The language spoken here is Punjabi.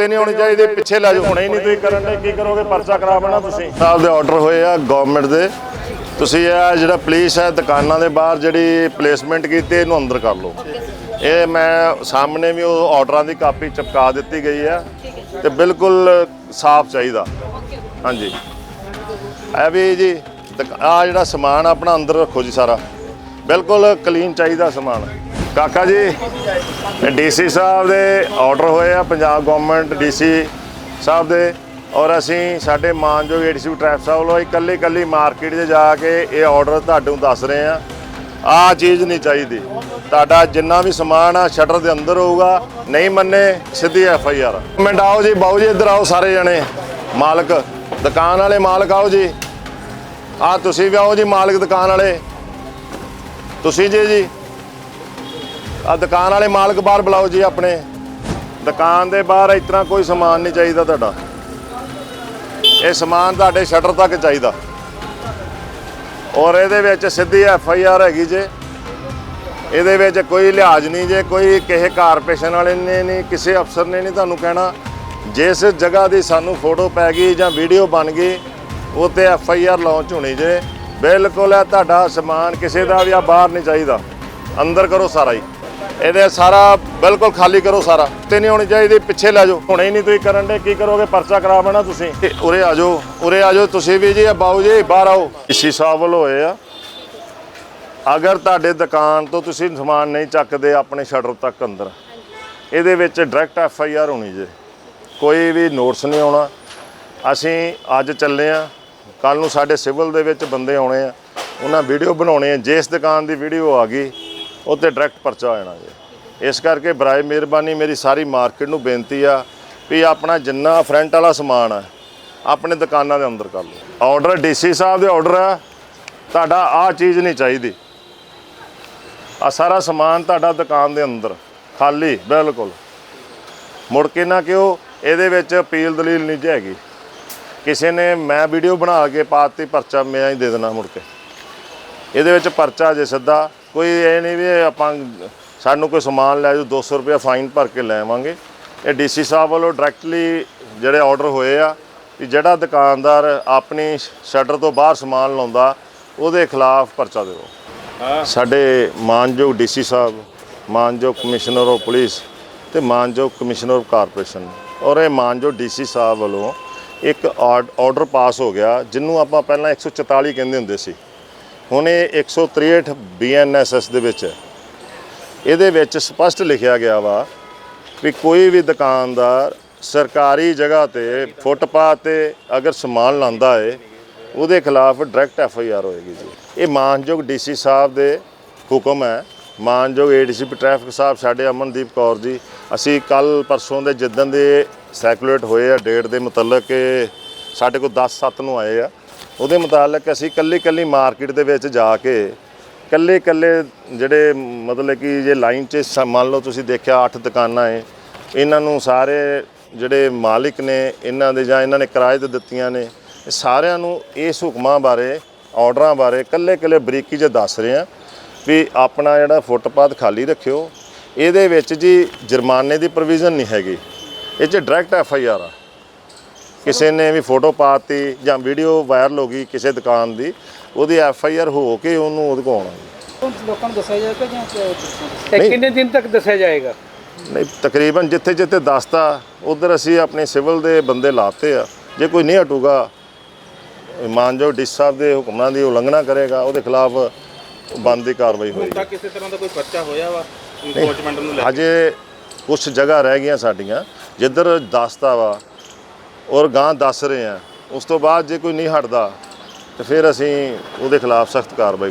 ਉੱਤੇ ਨਹੀਂ ਹੋਣੀ ਚਾਹੀਦੀ ਪਿੱਛੇ ਲੈ ਜਾਓ। ਹੁਣੇ ਹੀ ਨਹੀਂ ਤੁਸੀਂ ਕਰਨ ਦੇ ਕੀ ਕਰੋਗੇ? ਪਰਚਾ ਕਰਾ ਬਣਾ ਤੁਸੀਂ। ਸਾਹਿਬ ਦੇ ਆਰਡਰ ਹੋਏ ਆ ਗਵਰਨਮੈਂਟ ਦੇ। ਤੁਸੀਂ ਇਹ ਜਿਹੜਾ ਪੁਲਿਸ ਹੈ ਦੁਕਾਨਾਂ ਦੇ ਬਾਹਰ ਜਿਹੜੀ ਪਲੇਸਮੈਂਟ ਕੀਤੀ ਇਹਨੂੰ ਅੰਦਰ ਕਰ ਲਓ। ਇਹ ਮੈਂ ਸਾਹਮਣੇ ਵੀ ਉਹ ਆਰਡਰਾਂ ਦੀ ਕਾਪੀ ਚਿਪਕਾ ਦਿੱਤੀ ਗਈ ਹੈ ਤੇ ਬਿਲਕੁਲ ਸਾਫ਼ ਚਾਹੀਦਾ। ਹਾਂਜੀ। ਇਹ ਵੀ ਜੀ ਆ ਜਿਹੜਾ ਸਮਾਨ ਆਪਣਾ ਅੰਦਰ ਰੱਖੋ ਜੀ ਸਾਰਾ। ਬਿਲਕੁਲ ਕਲੀਨ ਚਾਹੀਦਾ ਸਮਾਨ। ਕਾਕਾ ਜੀ ਡੀਸੀ ਸਾਹਿਬ ਦੇ ਆਰਡਰ ਹੋਏ ਆ, ਪੰਜਾਬ ਗਵਰਨਮੈਂਟ ਡੀਸੀ ਸਾਹਿਬ ਦੇ। ਔਰ ਅਸੀਂ ਸਾਡੇ ਮਾਨਯੋਗ ਏਡੀਸੀ ਟ੍ਰੈਫਿਕ ਸਾਹਿਬ ਵੱਲੋਂ ਇਕੱਲੀ ਇਕੱਲੀ ਮਾਰਕੀਟ 'ਚ ਜਾ ਕੇ ਇਹ ਆਰਡਰ ਤੁਹਾਨੂੰ ਦੱਸ ਰਹੇ ਆ। ਆ ਚੀਜ਼ ਨਹੀਂ ਚਾਹੀਦੀ। ਤੁਹਾਡਾ ਜਿੰਨਾ ਵੀ ਸਮਾਨ ਆ, ਸ਼ਟਰ ਦੇ ਅੰਦਰ ਹੋਊਗਾ, ਨਹੀਂ ਮੰਨੇ, ਸਿੱਧੀ ਐਫ ਆਈ ਆਰ। ਮਿੰਟ ਆਓ ਜੀ, ਬਾਊ ਜੀ, ਇੱਧਰ ਆਓ ਸਾਰੇ ਜਣੇ। ਮਾਲਕ, ਦੁਕਾਨ ਵਾਲੇ ਮਾਲਕ ਆਓ ਜੀ। ਆ ਤੁਸੀਂ ਵੀ ਆਓ ਜੀ, ਮਾਲਕ ਦੁਕਾਨ ਵਾਲੇ। ਤੁਸੀਂ ਜੀ ਜੀ। ਆ ਦੁਕਾਨ ਵਾਲੇ ਮਾਲਕ ਬਾਹਰ ਬੁਲਾਓ ਜੀ ਆਪਣੇ। ਦੁਕਾਨ ਦੇ ਬਾਹਰ ਇਸ ਤਰ੍ਹਾਂ ਕੋਈ ਸਮਾਨ ਨਹੀਂ ਚਾਹੀਦਾ ਤੁਹਾਡਾ। ਇਹ ਸਮਾਨ ਤੁਹਾਡੇ ਸ਼ਟਰ ਤੱਕ ਚਾਹੀਦਾ। ਔਰ ਇਹਦੇ ਵਿੱਚ ਸਿੱਧੀ ਐਫ ਆਈ ਆਰ ਹੈਗੀ ਜੇ। ਇਹਦੇ ਵਿੱਚ ਕੋਈ ਲਿਹਾਜ਼ ਨਹੀਂ ਜੇ, ਕੋਈ ਕਿਸੇ ਕਾਰਪੋਰੇਸ਼ਨ ਵਾਲੇ ਨੇ ਨਹੀਂ, ਕਿਸੇ ਅਫਸਰ ਨੇ ਨਹੀਂ ਤੁਹਾਨੂੰ ਕਹਿਣਾ। ਜਿਸ ਜਗ੍ਹਾ ਦੀ ਸਾਨੂੰ ਫੋਟੋ ਪੈ ਗਈ ਜਾਂ ਵੀਡੀਓ ਬਣ ਗਈ ਉਹ ਤੇ ਐਫ ਆਈ ਆਰ ਲਾਂਚ ਹੋਣੀ ਜੇ। ਬਿਲਕੁਲ ਹੈ ਤੁਹਾਡਾ ਸਮਾਨ ਕਿਸੇ ਦਾ ਵੀ ਆ, ਬਾਹਰ ਨਹੀਂ ਚਾਹੀਦਾ। ਅੰਦਰ ਕਰੋ ਸਾਰਾ ਹੀ। ਇਹਦੇ ਸਾਰਾ ਬਿਲਕੁਲ ਖਾਲੀ ਕਰੋ ਸਾਰਾ। ਤੇ ਨਹੀਂ ਹੋਣੀ ਚਾਹੀਦੀ, ਪਿੱਛੇ ਲੈ ਜਾਓ। ਹੁਣੇ ਹੀ ਨਹੀਂ ਤੁਸੀਂ ਕਰਨ ਦੇ, ਕੀ ਕਰੋਗੇ? ਪਰਚਾ ਕਰਾ ਬਣਾ ਤੁਸੀਂ। ਉਰੇ ਆ ਜਾਓ, ਉਰੇ ਆ ਜਾਓ, ਤੁਸੀਂ ਵੀ ਜੀ ਬਾਊ ਜੀ, ਬਾਹਰ ਆਓ। ਇਸੀ ਸਾਹਿਬ ਵੱਲੋਂ ਹੋਏ ਆ, ਅਗਰ ਤੁਹਾਡੇ ਦੁਕਾਨ ਤੋਂ ਤੁਸੀਂ ਸਮਾਨ ਨਹੀਂ ਚੱਕਦੇ ਆਪਣੇ ਸ਼ਟਰ ਤੱਕ ਅੰਦਰ, ਇਹਦੇ ਵਿੱਚ ਡਾਇਰੈਕਟ ਐਫ ਆਈ ਆਰ ਹੋਣੀ ਜੇ। ਕੋਈ ਵੀ ਨੋਟਸ ਨਹੀਂ ਆਉਣਾ। ਅਸੀਂ ਅੱਜ ਚੱਲੇ ਆ ਕੱਲ ਨੂੰ ਸਾਡੇ ਸਿਵਲ ਦੇ ਵਿੱਚ ਬੰਦੇ ਆਉਣੇ ਆ। ਉਹਨਾਂ ਵੀਡੀਓ ਬਣਾਉਣੇ ਆ। ਜਿਸ ਦੁਕਾਨ ਦੀ ਵੀਡੀਓ ਆ ਗਈ ਉਹ ਤੇ ਡਾਇਰੈਕਟ ਪਰਚਾ ਹੋ ਜਾਣਾ ਜੀ। ਇਸ ਕਰਕੇ ਬਰਾਏ ਮਿਹਰਬਾਨੀ, ਮੇਰੀ ਸਾਰੀ ਮਾਰਕੀਟ ਨੂੰ ਬੇਨਤੀ ਆ ਵੀ ਆਪਣਾ ਜਿੰਨਾ ਫਰੰਟ ਵਾਲਾ ਸਮਾਨ ਆ, ਆਪਣੇ ਦੁਕਾਨਾਂ ਦੇ ਅੰਦਰ ਕਰ ਲਓ। ਆਰਡਰ ਡੀਸੀ ਸਾਹਿਬ ਦੇ ਆਰਡਰ ਆ, ਤੁਹਾਡਾ ਆਹ ਚੀਜ਼ ਨਹੀਂ ਚਾਹੀਦੀ। ਆ ਸਾਰਾ ਸਮਾਨ ਤੁਹਾਡਾ ਦੁਕਾਨ ਦੇ ਅੰਦਰ, ਖਾਲੀ, ਬਿਲਕੁਲ। ਮੁੜ ਕੇ ਨਾ ਕਿਉਂ, ਇਹਦੇ ਵਿੱਚ ਅਪੀਲ ਦਲੀਲ ਨਹੀਂ ਜੀ ਹੈਗੀ। ਕਿਸੇ ਨੇ ਮੈਂ ਵੀਡੀਓ ਬਣਾ ਕੇ ਪਾਤੀ, ਪਰਚਾ ਮੈਂ ਹੀ ਦੇ ਦੇਣਾ ਮੁੜ ਕੇ। ਇਹਦੇ ਵਿੱਚ ਪਰਚਾ ਜੇ ਸਿੱਧਾ ਕੋਈ ਇਹ ਨਹੀਂ ਵੀ ਆਪਾਂ ਸਾਨੂੰ ਕੋਈ ਸਮਾਨ ਲੈ ਜਾਓ 200 ਰੁਪਏ ਫਾਈਨ ਭਰ ਕੇ ਲੈਵਾਂਗੇ ਇਹ ਡੀਸੀ ਸਾਹਿਬ ਵੱਲੋਂ ਡਾਇਰੈਕਟਲੀ ਜਿਹੜੇ ਆਰਡਰ ਹੋਏ ਆ ਕਿ ਜਿਹੜਾ ਦੁਕਾਨਦਾਰ ਆਪਣੀ ਸ਼ਟਰ ਤੋਂ ਬਾਹਰ ਸਮਾਨ ਲਾਉਂਦਾ ਉਹਦੇ ਖਿਲਾਫ ਪਰਚਾ ਦਿਓ। ਸਾਡੇ ਮਾਨਯੋਗ ਡੀਸੀ ਸਾਹਿਬ ਮਾਨਯੋਗ ਕਮਿਸ਼ਨਰ ਆਫ ਪੁਲਿਸ ਤੇ ਮਾਨਯੋਗ ਕਮਿਸ਼ਨਰ ਆਫ ਕਾਰਪੋਰੇਸ਼ਨ ਔਰ ਇਹ ਮਾਨਯੋਗ ਡੀਸੀ ਸਾਹਿਬ ਵੱਲੋਂ ਇੱਕ ਆਰਡਰ ਪਾਸ ਹੋ ਗਿਆ ਜਿਹਨੂੰ ਆਪਾਂ ਪਹਿਲਾਂ 144 ਕਹਿੰਦੇ ਹੁੰਦੇ ਸੀ। ਹੁਣ ਇਹ 163 ਬੀਐਨਐਸਐਸ ਦੇ ਵਿੱਚ ਹੈ ਇਹਦੇ ਵਿੱਚ ਸਪਸ਼ਟ ਲਿਖਿਆ ਗਿਆ ਵਾ ਵੀ ਕੋਈ ਵੀ ਦੁਕਾਨਦਾਰ ਸਰਕਾਰੀ ਜਗ੍ਹਾ ਤੇ ਫੁੱਟਪਾਥ ਤੇ ਅਗਰ ਸਮਾਨ ਲਾਂਦਾ ਹੈ ਉਹਦੇ ਖਿਲਾਫ ਡਾਇਰੈਕਟ ਐਫ ਆਈ ਆਰ ਹੋਏਗੀ ਜੀ। ਇਹ ਮਾਨਯੋਗ ਡੀਸੀ ਸਾਹਿਬ ਦੇ ਹੁਕਮ ਹੈ। ਮਾਨਯੋਗ ਏਡੀਸੀਪੀ ਟ੍ਰੈਫਿਕ ਸਾਹਿਬ, ਸਾਡੇ ਅਮਨਦੀਪ ਕੌਰ ਜੀ, ਅਸੀਂ ਕੱਲ ਪਰਸੋਂ ਦੇ ਜਿੱਦਣ ਦੇ ਸੈਕੂਲੇਟ ਹੋਏ ਆ, ਡੇਟ ਦੇ ਮੁਤਲਕ ਕਿ ਸਾਡੇ ਕੋਲ 10 7 ਨੂੰ ਆਏ ਆ। ਉਹਦੇ ਮੁਤਾਲਕ ਅਸੀਂ ਕੱਲੀ ਕੱਲੀ ਮਾਰਕੀਟ ਦੇ ਵਿੱਚ ਜਾ ਕੇ ਕੱਲੇ ਕੱਲੇ ਜਿਹੜੇ ਮਤਲਬ ਕਿ ਜੇ ਲਾਈਨ 'ਚ ਮੰਨ ਲਓ ਤੁਸੀਂ ਦੇਖਿਆ 8 ਦੁਕਾਨਾਂ ਏ, ਇਹਨਾਂ ਨੂੰ ਸਾਰੇ ਜਿਹੜੇ ਮਾਲਿਕ ਨੇ, ਇਹਨਾਂ ਦੇ ਜਾਂ ਇਹਨਾਂ ਨੇ ਕਿਰਾਏ ਤੇ ਦਿੱਤੀਆਂ ਨੇ, ਇਹ ਸਾਰਿਆਂ ਨੂੰ ਇਸ ਹੁਕਮਾਂ ਬਾਰੇ, ਆਰਡਰਾਂ ਬਾਰੇ ਕੱਲੇ ਕੱਲੇ ਬਰੀਕੀ 'ਚ ਦੱਸ ਰਹੇ ਆ ਵੀ ਆਪਣਾ ਜਿਹੜਾ ਫੁੱਟਪਾਥ ਖਾਲੀ ਰੱਖਿਓ। ਇਹਦੇ ਵਿੱਚ ਜੀ ਜੁਰਮਾਨੇ ਦੀ ਪ੍ਰੋਵੀਜ਼ਨ ਨਹੀਂ ਹੈਗੀ। ਇਹ 'ਚ ਡਾਇਰੈਕਟ ਐਫ ਆਈ ਆਰ ਆ। ਕਿਸੇ ਨੇ ਵੀ ਫੋਟੋ ਪਾਤੀ ਜਾਂ ਵੀਡੀਓ ਵਾਇਰਲ ਹੋ ਗਈ ਕਿਸੇ ਦੁਕਾਨ ਦੀ ਉਹਦੀ ਐਫ ਆਈ ਆਰ ਹੋ ਕੇ ਉਹਨੂੰ ਉਹਦੇ ਕੋਲ ਆਉਣਾ ਲੋਕਾਂ ਨੂੰ ਦੱਸਿਆ ਜਾਏਗਾ ਜਾਂ ਕਿ- ਕਿੰਨੇ ਦਿਨ ਤੱਕ ਦੱਸਿਆ ਜਾਏਗਾ? ਨਹੀਂ ਤਕਰੀਬਨ ਜਿੱਥੇ ਜਿੱਥੇ ਦੱਸਤਾ ਉਧਰ ਅਸੀਂ ਆਪਣੇ ਸਿਵਲ ਦੇ ਬੰਦੇ ਲਾਤੇ ਆ। ਜੇ ਕੋਈ ਨਹੀਂ ਹਟੂਗਾ ਮਾਨਜੋ ਡੀ ਸਾਹਿਬ ਦੇ ਹੁਕਮਾਂ ਦੀ ਉਲੰਘਣਾ ਕਰੇਗਾ ਉਹਦੇ ਖਿਲਾਫ ਬੰਦੀ ਕਾਰਵਾਈ ਹੋਏਗੀ। ਤਾਂ ਕਿਸੇ ਤਰ੍ਹਾਂ ਦਾ ਕੋਈ ਪਰਚਾ ਹੋਇਆ ਵਾ? ਇਨਫੋਰਸਮੈਂਟ ਨੂੰ ਲੈ ਅਜੇ ਕੁਝ ਜਗ੍ਹਾ ਰਹਿ ਗਈਆਂ ਸਾਡੀਆਂ। ਜਿੱਧਰ ਦੱਸਤਾ ਵਾ ਔਰ ਗਾਂ ਦੱਸ ਰਹੇ ਆ। ਉਸ ਤੋਂ ਬਾਅਦ ਜੇ ਕੋਈ ਨਹੀਂ ਹਟਦਾ, ਤੇ ਫਿਰ ਅਸੀਂ ਉਹਦੇ ਖਿਲਾਫ ਸਖਤ ਕਾਰਵਾਈ